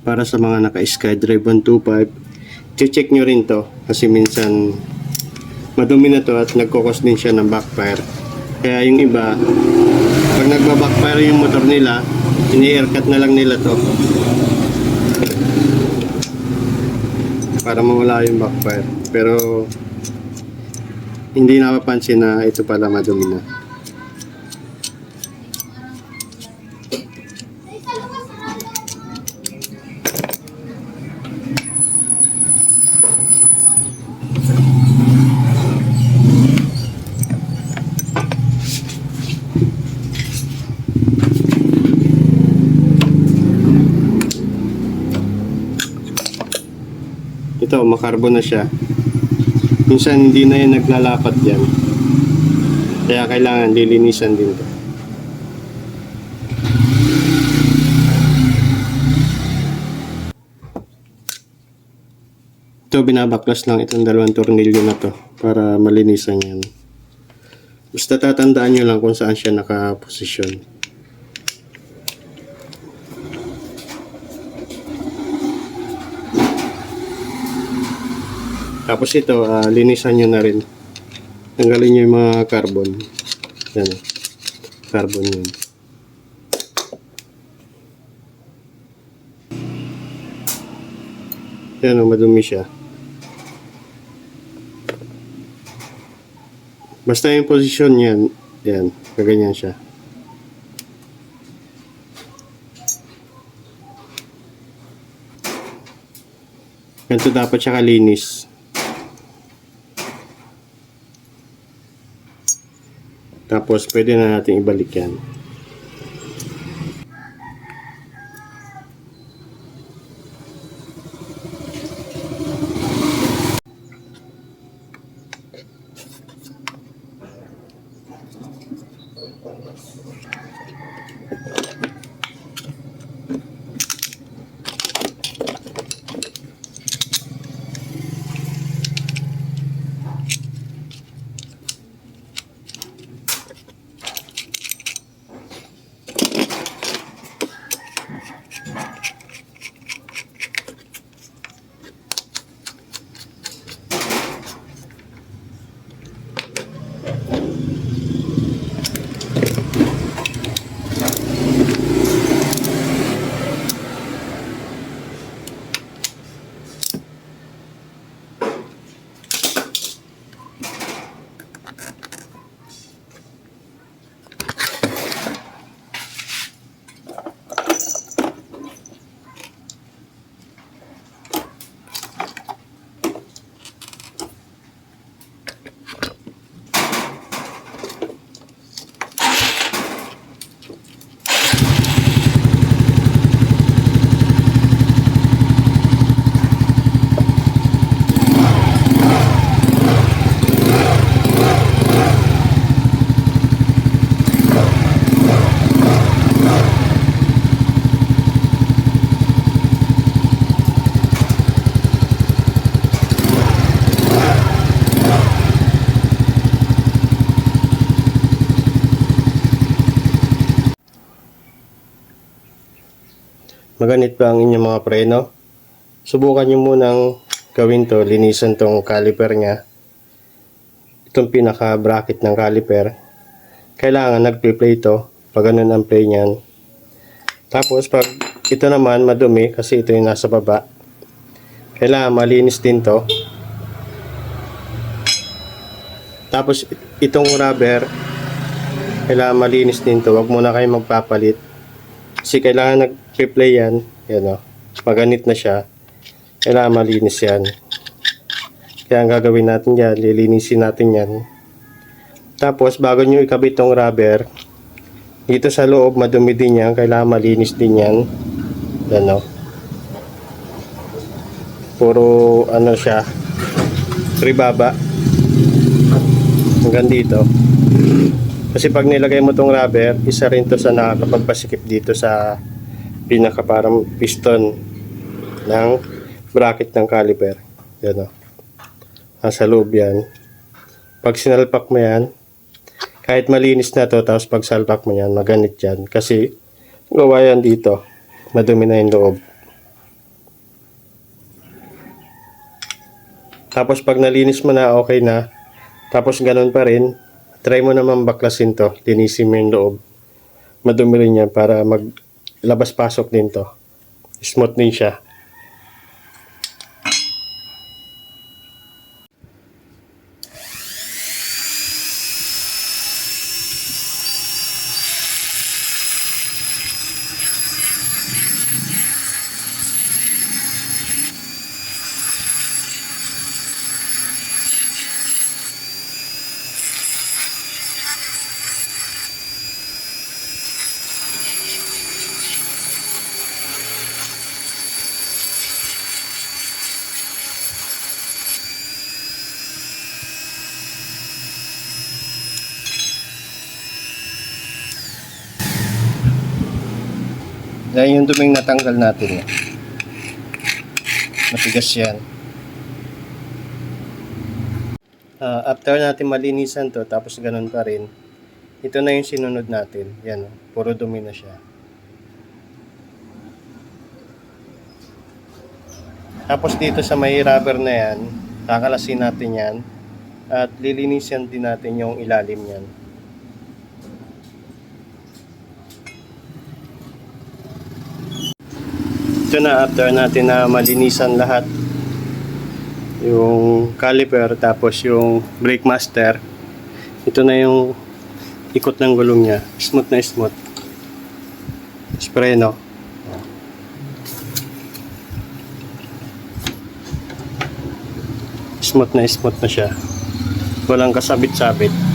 para sa mga naka-SkyDrive 125 check nyo rin to kasi minsan madumi na to at nagkukos din siya ng backfire. Kaya yung iba pag nagba-backfire yung motor nila ini-aircut na lang nila to para mawala yung backfire. Pero hindi napapansin na ito pala madumi na ito makarbon na siya. Minsan hindi na yan naglalapat yan kaya kailangan lilinisan din to. Ito binabaklas lang itong dalawang tornilyo na to para malinisan yan. Basta tatandaan nyo lang kung saan siya nakaposisyon Tapos ito, ah, linisan nyo na rin. Tanggalin nyo yung mga carbon. Yan. oh. Carbon yun. Yan o, madumi siya. Basta yung posisyon yan, yan, kaganyan siya. Ganito dapat siya kalinis. Tapos pwede na natin ibalik yan. Maganit ba ang inyong mga preno? Subukan nyo munang gawin to, linisan tong caliper niya. Itong pinaka bracket ng caliper. Kailangan nagpe-play to pag ganun ang play niyan. Tapos pag ito naman madumi kasi ito yung nasa baba. Kailangan malinis din to. Tapos itong rubber kailangan malinis din to. Huwag muna kayo magpapalit. Kasi kailangan nag-replay yan. Yan o. Maganit na siya. Kailangan malinis yan. Kaya ang gagawin natin yan, lilinisin natin yan. Tapos bago nyo ikabit tong rubber, dito sa loob madumi din yan. Kailangan malinis din yan. Yan o. Puro ano siya. Ribaba. Hanggang dito. Kasi pag nilagay mo tong rubber, isa rin to sa nakakapagpasikip dito sa pinaka parang piston ng bracket ng caliper. Yan o. Nasa loob yan. Pag sinalpak mo yan, kahit malinis na to, tapos pag salpak mo yan, maganit yan. Kasi gawa yan dito. Madumi na yung loob. Tapos pag nalinis mo na, okay na. Tapos ganun pa rin, try mo naman baklasin to. Linisin mo yung loob. Madumi rin yan para maglabas-pasok din to. Smooth din siya. Yan yung duming natanggal natin. Matigas yan. Ah, after natin malinisan to, tapos ganun pa rin, ito na yung sinunod natin. Yan, puro dumi na siya. Tapos dito sa may rubber na yan, kakalasin natin yan at lilinisan din natin yung ilalim yan. Ito na after natin na malinisan lahat. Yung caliper tapos yung brake master. Ito na yung ikot ng gulong niya. Smooth na smooth. Spray no? Smooth na smooth na siya. Walang kasabit-sabit